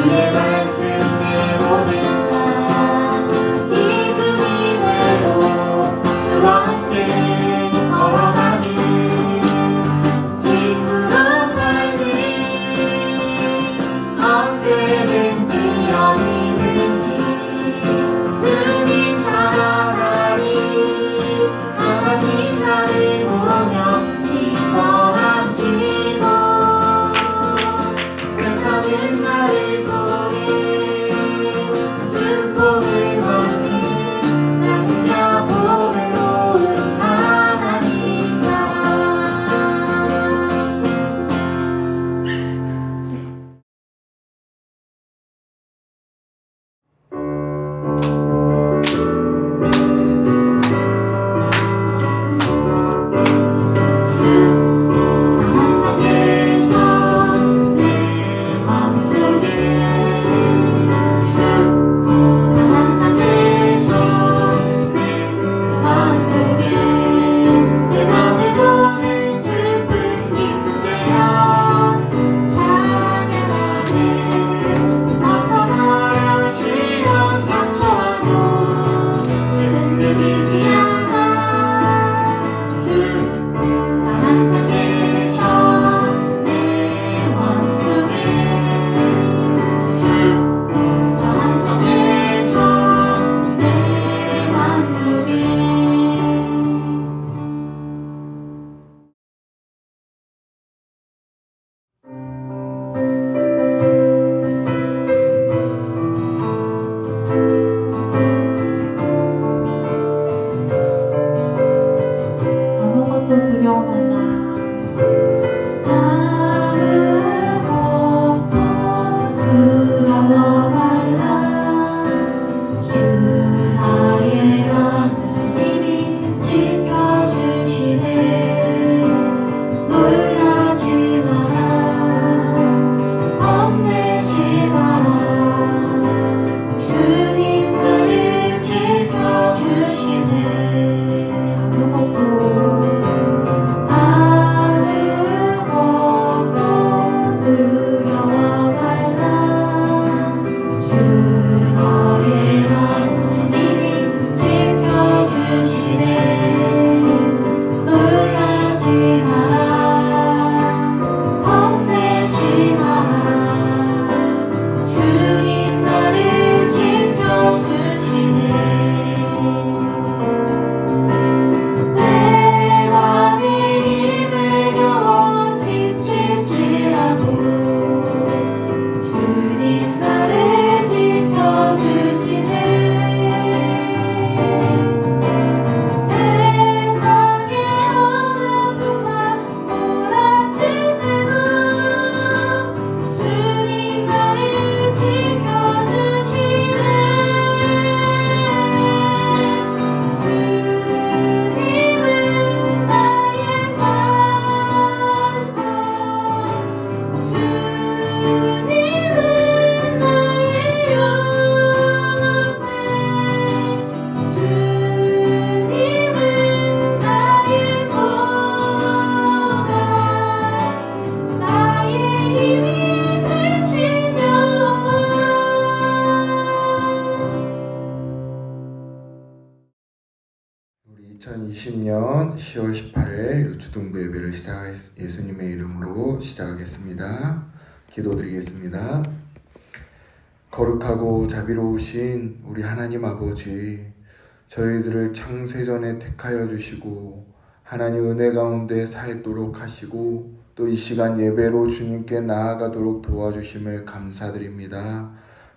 Jesús 2020년 10월 18일 루츠동부 예배를 시작 예수님의 이름으로 시작하겠습니다. 기도드리겠습니다. 거룩하고 자비로우신 우리 하나님 아버지, 저희들을 창세전에 택하여 주시고 하나님 은혜 가운데 살도록 하시고 또 이 시간 예배로 주님께 나아가도록 도와주심을 감사드립니다.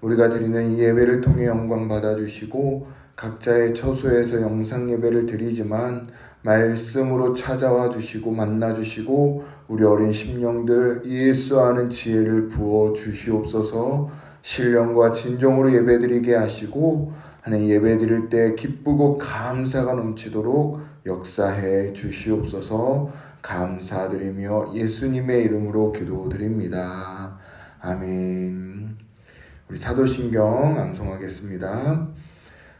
우리가 드리는 이 예배를 통해 영광 받아주시고 각자의 처소에서 영상 예배를 드리지만 말씀으로 찾아와 주시고 만나 주시고 우리 어린 심령들 예수 아는 지혜를 부어 주시옵소서 신령과 진정으로 예배드리게 하시고 하나님 예배드릴 때 기쁘고 감사가 넘치도록 역사해 주시옵소서 감사드리며 예수님의 이름으로 기도드립니다. 아멘. 우리 사도신경 암송하겠습니다.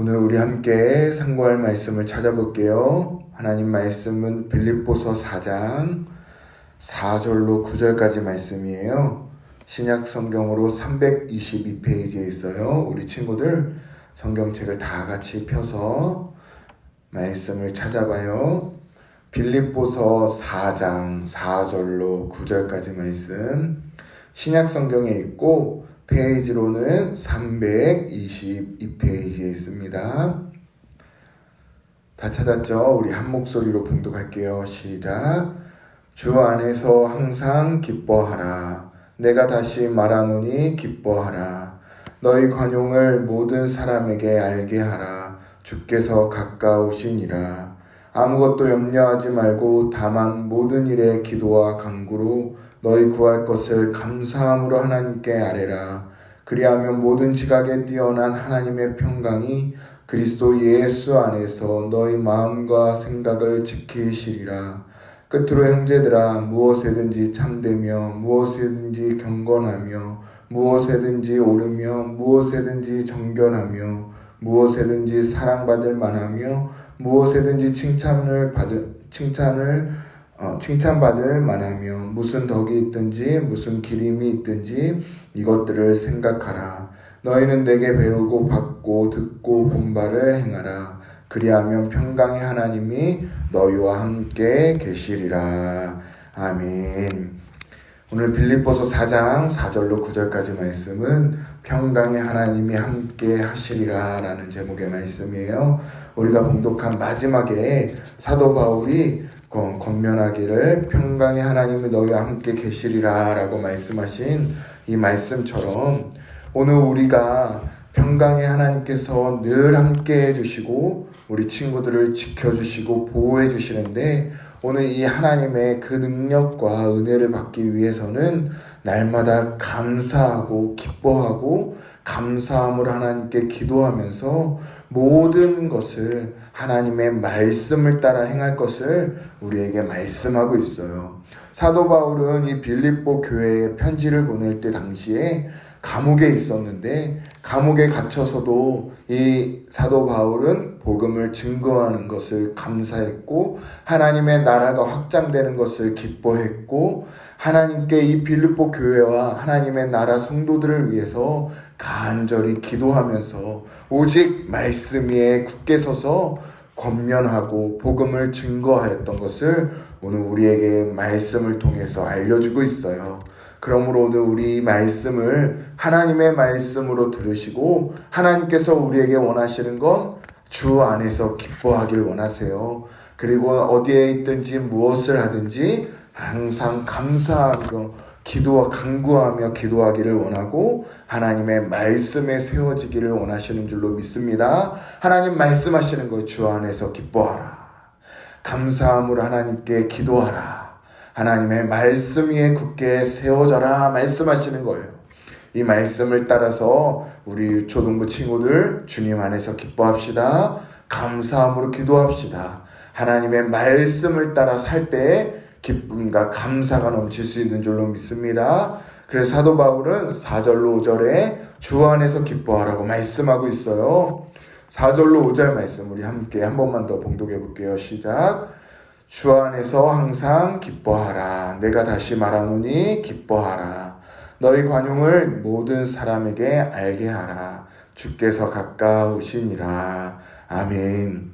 오늘 우리 함께 상고할 말씀을 찾아볼게요. 하나님 말씀은 빌립보서 4장 4절로 9절까지 말씀이에요. 신약 성경으로 322페이지에 있어요. 우리 친구들 성경책을 다 같이 펴서 말씀을 찾아봐요. 빌립보서 4장 4절로 9절까지 말씀 신약 성경에 있고 페이지로는 322페이지에 있습니다. 다 찾았죠? 우리 한 목소리로 봉독할게요. 시작. 주 안에서 항상 기뻐하라. 내가 다시 말하노니 기뻐하라. 너희 관용을 모든 사람에게 알게 하라. 주께서 가까우시니라. 아무것도 염려하지 말고 다만 모든 일에 기도와 간구로 너희 구할 것을 감사함으로 하나님께 아뢰라. 그리하면 모든 지각에 뛰어난 하나님의 평강이 그리스도 예수 안에서 너희 마음과 생각을 지키시리라. 끝으로 형제들아 무엇에든지 참되며 무엇에든지 경건하며 무엇에든지 옳으며 무엇에든지 정결하며 무엇에든지 사랑받을 만하며 무엇에든지 칭찬을 받을 칭찬을 어, 칭찬받을 만하며 무슨 덕이 있든지 무슨 기림이 있든지 이것들을 생각하라. 너희는 내게 배우고 받고 듣고 본 바를 행하라. 그리하면 평강의 하나님이 너희와 함께 계시리라. 아멘. 오늘 빌립보서 4장 4절로 9절까지 말씀은 평강의 하나님이 함께 하시리라 라는 제목의 말씀이에요. 우리가 봉독한 마지막에 사도 바울이 건- 건면하기를 평강의 하나님이 너희와 함께 계시리라 라고 말씀하신 이 말씀처럼 오늘 우리가 평강의 하나님께서 늘 함께 해주시고 우리 친구들을 지켜주시고 보호해 주시는데 오늘 이 하나님의 그 능력과 은혜를 받기 위해서는 날마다 감사하고 기뻐하고 감사함으로 하나님께 기도하면서 모든 것을 하나님의 말씀을 따라 행할 것을 우리에게 말씀하고 있어요. 사도 바울은 이 빌립보 교회에 편지를 보낼 때 당시에 감옥에 있었는데 감옥에 갇혀서도 이 사도 바울은 복음을 증거하는 것을 감사했고 하나님의 나라가 확장되는 것을 기뻐했고 하나님께 이 빌립보 교회와 하나님의 나라 성도들을 위해서 간절히 기도하면서 오직 말씀 위에 굳게 서서 권면하고 복음을 증거하였던 것을 오늘 우리에게 말씀을 통해서 알려주고 있어요. 그러므로 오늘 우리 말씀을 하나님의 말씀으로 들으시고 하나님께서 우리에게 원하시는 건 주 안에서 기뻐하길 원하세요. 그리고 어디에 있든지 무엇을 하든지 항상 감사하며 기도와 간구하며 기도하기를 원하고 하나님의 말씀에 세워지기를 원하시는 줄로 믿습니다. 하나님 말씀하시는 거주 안에서 기뻐하라. 감사함으로 하나님께 기도하라. 하나님의 말씀 위에 굳게 세워져라 말씀하시는 거예요. 이 말씀을 따라서 우리 초등부 친구들 주님 안에서 기뻐합시다. 감사함으로 기도합시다. 하나님의 말씀을 따라 살 때 기쁨과 감사가 넘칠 수 있는 줄로 믿습니다. 그래서 사도 바울은 4절로 5절에 주 안에서 기뻐하라고 말씀하고 있어요. 4절로 5절 말씀 우리 함께 한 번만 더 봉독해 볼게요. 시작. 주 안에서 항상 기뻐하라. 내가 다시 말하노니 기뻐하라. 너희 관용을 모든 사람에게 알게 하라. 주께서 가까우시니라. 아멘.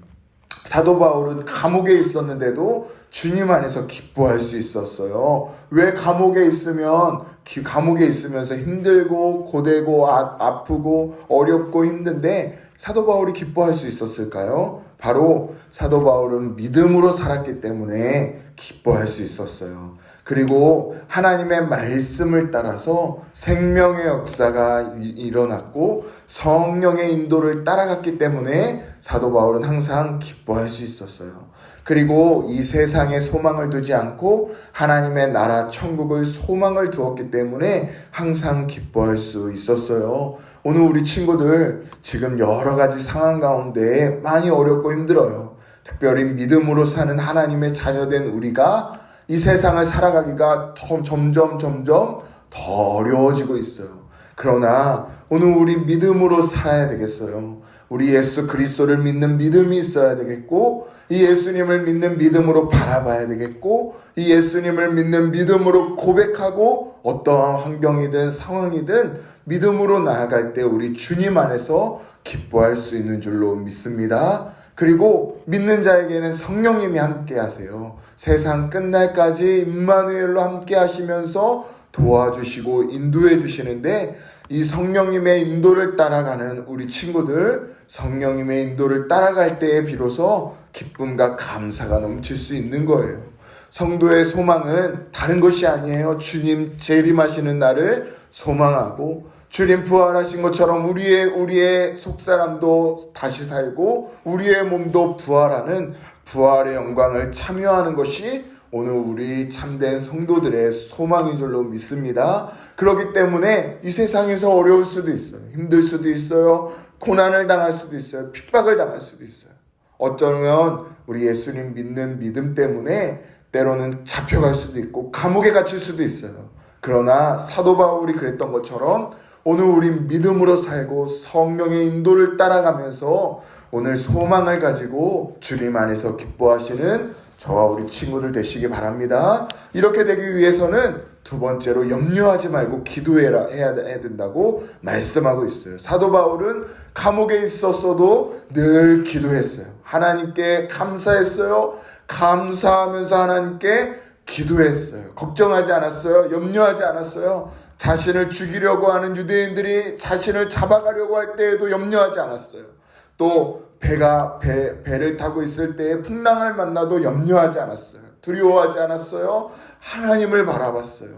사도 바울은 감옥에 있었는데도 주님 안에서 기뻐할 수 있었어요. 왜 감옥에 있으면 기- 감옥에 있으면서 힘들고 고되고 아, 아프고 어렵고 힘든데 사도 바울이 기뻐할 수 있었을까요? 바로 사도 바울은 믿음으로 살았기 때문에 기뻐할 수 있었어요. 그리고 하나님의 말씀을 따라서 생명의 역사가 이- 일어났고 성령의 인도를 따라갔기 때문에 사도 바울은 항상 기뻐할 수 있었어요. 그리고 이 세상에 소망을 두지 않고 하나님의 나라 천국을 소망을 두었기 때문에 항상 기뻐할 수 있었어요. 오늘 우리 친구들 지금 여러 가지 상황 가운데 많이 어렵고 힘들어요. 특별히 믿음으로 사는 하나님의 자녀된 우리가 이 세상을 살아가기가 더 점점 점점 더 어려워지고 있어요. 그러나 오늘 우리 믿음으로 살아야 되겠어요. 우리 예수 그리스도를 믿는 믿음이 있어야 되겠고 이 예수님을 믿는 믿음으로 바라봐야 되겠고 이 예수님을 믿는 믿음으로 고백하고 어떠한 환경이든 상황이든 믿음으로 나아갈 때 우리 주님 안에서 기뻐할 수 있는 줄로 믿습니다. 그리고 믿는 자에게는 성령님이 함께 하세요. 세상 끝날까지 임마누엘로 함께 하시면서 도와주시고 인도해 주시는데 이 성령님의 인도를 따라가는 우리 친구들 성령님의 인도를 따라갈 때에 비로소 기쁨과 감사가 넘칠 수 있는 거예요. 성도의 소망은 다른 것이 아니에요. 주님 재림하시는 날을 소망하고 주님 부활하신 것처럼 우리의 우리의 속사람도 다시 살고 우리의 몸도 부활하는 부활의 영광을 참여하는 것이 오늘 우리 참된 성도들의 소망인 줄로 믿습니다. 그렇기 때문에 이 세상에서 어려울 수도 있어요. 힘들 수도 있어요. 고난을 당할 수도 있어요. 핍박을 당할 수도 있어요. 어쩌면 우리 예수님 믿는 믿음 때문에 때로는 잡혀갈 수도 있고 감옥에 갇힐 수도 있어요. 그러나 사도 바울이 그랬던 것처럼 오늘 우리 믿음으로 살고 성령의 인도를 따라가면서 오늘 소망을 가지고 주님 안에서 기뻐하시는 저와 우리 친구들 되시기 바랍니다. 이렇게 되기 위해서는 두 번째로 염려하지 말고 기도해라 해야 된다고 말씀하고 있어요. 사도 바울은 감옥에 있었어도 늘 기도했어요. 하나님께 감사했어요. 감사하면서 하나님께 기도했어요. 걱정하지 않았어요. 염려하지 않았어요. 자신을 죽이려고 하는 유대인들이 자신을 잡아가려고 할 때에도 염려하지 않았어요. 또 배가 배, 배를 타고 있을 때에 풍랑을 만나도 염려하지 않았어요. 두려워하지 않았어요. 하나님을 바라봤어요.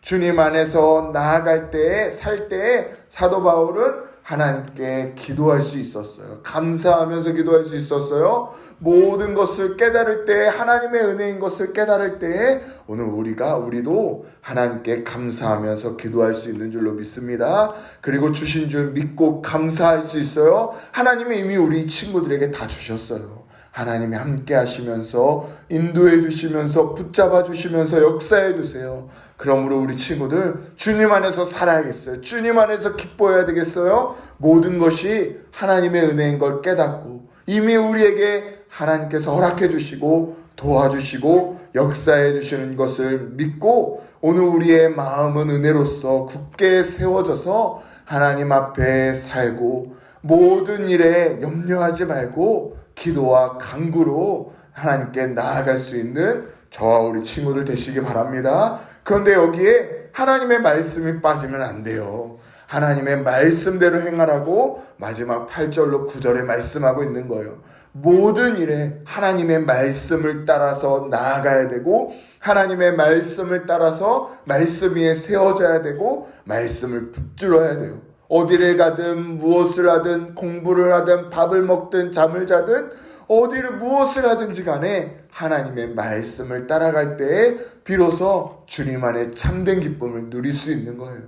주님 안에서 나아갈 때에 살 때에 사도 바울은 하나님께 기도할 수 있었어요. 감사하면서 기도할 수 있었어요. 모든 것을 깨달을 때 하나님의 은혜인 것을 깨달을 때에 오늘 우리가 우리도 하나님께 감사하면서 기도할 수 있는 줄로 믿습니다. 그리고 주신 줄 믿고 감사할 수 있어요. 하나님이 이미 우리 친구들에게 다 주셨어요. 하나님이 함께 하시면서 인도해 주시면서 붙잡아 주시면서 역사해 주세요. 그러므로 우리 친구들 주님 안에서 살아야겠어요. 주님 안에서 기뻐해야 되겠어요. 모든 것이 하나님의 은혜인 걸 깨닫고 이미 우리에게 하나님께서 허락해 주시고 도와주시고 역사해 주시는 것을 믿고 오늘 우리의 마음은 은혜로서 굳게 세워져서 하나님 앞에 살고 모든 일에 염려하지 말고 기도와 간구로 하나님께 나아갈 수 있는 저와 우리 친구들 되시기 바랍니다. 그런데 여기에 하나님의 말씀이 빠지면 안 돼요. 하나님의 말씀대로 행하라고 마지막 8절로 9절에 말씀하고 있는 거예요. 모든 일에 하나님의 말씀을 따라서 나아가야 되고 하나님의 말씀을 따라서 말씀 위에 세워져야 되고 말씀을 붙들어야 돼요. 어디를 가든 무엇을 하든 공부를 하든 밥을 먹든 잠을 자든 어디를 무엇을 하든지 간에 하나님의 말씀을 따라갈 때에 비로소 주님 안에 참된 기쁨을 누릴 수 있는 거예요.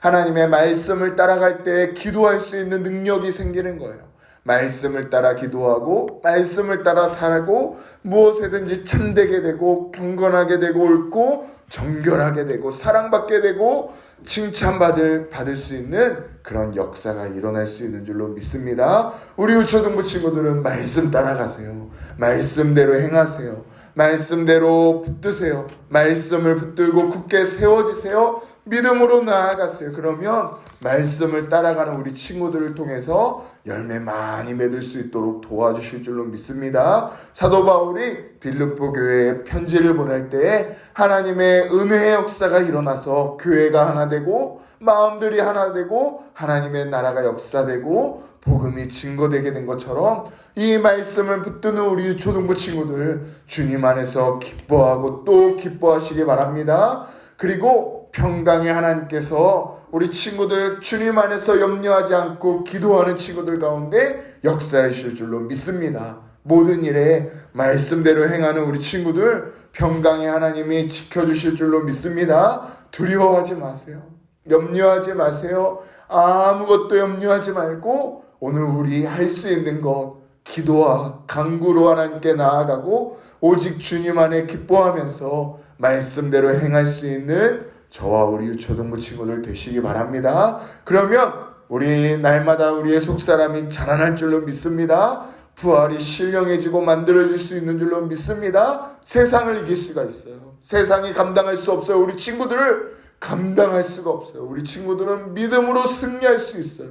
하나님의 말씀을 따라갈 때 기도할 수 있는 능력이 생기는 거예요. 말씀을 따라 기도하고 말씀을 따라 살고 무엇에든지 참되게 되고 경건하게 되고 옳고 정결하게 되고 사랑받게 되고 칭찬받을 받을 수 있는 그런 역사가 일어날 수 있는 줄로 믿습니다. 우리 우초등부 친구들은 말씀 따라가세요. 말씀대로 행하세요. 말씀대로 붙드세요. 말씀을 붙들고 굳게 세워지세요. 믿음으로 나아가세요. 그러면 말씀을 따라가는 우리 친구들을 통해서 열매 많이 맺을 수 있도록 도와주실 줄로 믿습니다. 사도 바울이 빌립보 교회에 편지를 보낼 때에 하나님의 은혜의 역사가 일어나서 교회가 하나 되고 마음들이 하나 되고 하나님의 나라가 역사되고 복음이 증거되게 된 것처럼 이 말씀을 붙드는 우리 초등부 친구들 주님 안에서 기뻐하고 또 기뻐하시기 바랍니다. 그리고 평강의 하나님께서 우리 친구들 주님 안에서 염려하지 않고 기도하는 친구들 가운데 역사하실 줄로 믿습니다. 모든 일에 말씀대로 행하는 우리 친구들 평강의 하나님이 지켜주실 줄로 믿습니다. 두려워하지 마세요. 염려하지 마세요. 아무것도 염려하지 말고 오늘 우리 할 수 있는 것 기도와 강구로 하나님께 나아가고 오직 주님 안에 기뻐하면서 말씀대로 행할 수 있는 저와 우리 유초등부 친구들 되시기 바랍니다. 그러면 우리 날마다 우리의 속사람이 자라날 줄로 믿습니다. 부활이 신령해지고 만들어질 수 있는 줄로 믿습니다. 세상을 이길 수가 있어요. 세상이 감당할 수 없어요. 우리 친구들을 감당할 수가 없어요. 우리 친구들은 믿음으로 승리할 수 있어요.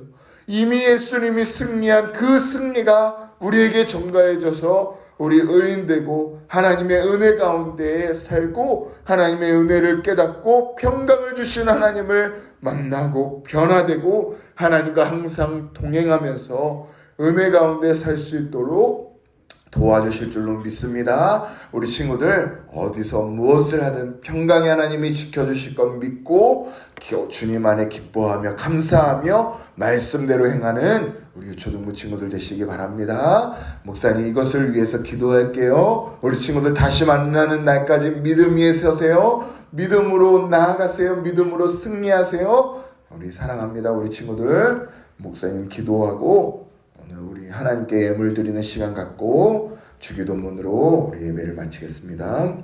이미 예수님이 승리한 그 승리가 우리에게 전가해져서 우리 의인되고 하나님의 은혜 가운데 살고 하나님의 은혜를 깨닫고 평강을 주신 하나님을 만나고 변화되고 하나님과 항상 동행하면서 은혜 가운데 살 수 있도록 도와주실 줄로 믿습니다. 우리 친구들 어디서 무엇을 하든 평강의 하나님이 지켜주실 것 믿고 기- 주님 안에 기뻐하며 감사하며 말씀대로 행하는 우리 초등부 친구들 되시기 바랍니다. 목사님 이것을 위해서 기도할게요. 우리 친구들 다시 만나는 날까지 믿음 위에 서세요. 믿음으로 나아가세요. 믿음으로 승리하세요. 우리 사랑합니다. 우리 친구들 목사님 기도하고 우리 하나님께 예물 드리는 시간 갖고 주기도문으로 우리 예배를 마치겠습니다.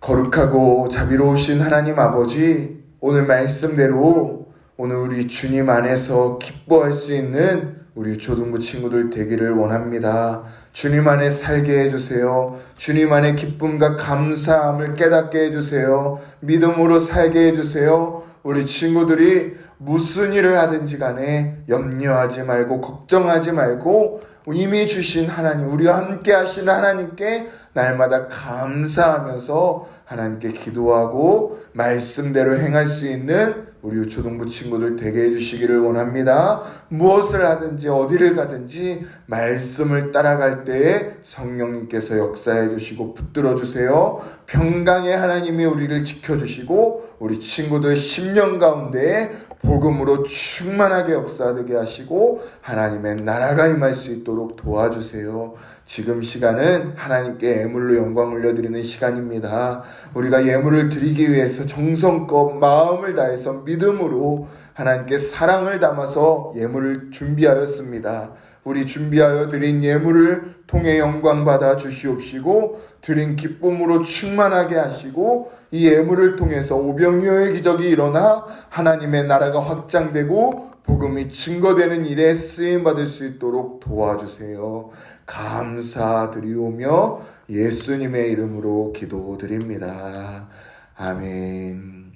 거룩하고 자비로우신 하나님 아버지, 오늘 말씀대로 오늘 우리 주님 안에서 기뻐할 수 있는 우리 초등부 친구들 되기를 원합니다. 주님 안에 살게 해주세요. 주님 안에 기쁨과 감사함을 깨닫게 해주세요. 믿음으로 살게 해주세요. 우리 친구들이 무슨 일을 하든지 간에 염려하지 말고 걱정하지 말고 이미 주신 하나님, 우리와 함께 하시는 하나님께 날마다 감사하면서 하나님께 기도하고 말씀대로 행할 수 있는 우리 초등부 친구들 되게 해주시기를 원합니다. 무엇을 하든지 어디를 가든지 말씀을 따라갈 때에 성령님께서 역사해 주시고 붙들어 주세요. 평강의 하나님이 우리를 지켜주시고 우리 친구들 10년 가운데 복음으로 충만하게 역사되게 하시고 하나님의 나라가 임할 수 있도록 도와주세요. 지금 시간은 하나님께 예물로 영광 올려드리는 시간입니다. 우리가 예물을 드리기 위해서 정성껏 마음을 다해서 믿음으로 하나님께 사랑을 담아서 예물을 준비하였습니다. 우리 준비하여 드린 예물을 통해 영광 받아 주시옵시고 드린 기쁨으로 충만하게 하시고 이 예물을 통해서 오병이어의 기적이 일어나 하나님의 나라가 확장되고 복음이 증거되는 일에 쓰임 받을 수 있도록 도와주세요. 감사드리오며 예수님의 이름으로 기도드립니다. 아멘.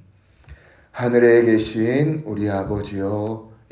하늘에 계신 우리 아버지여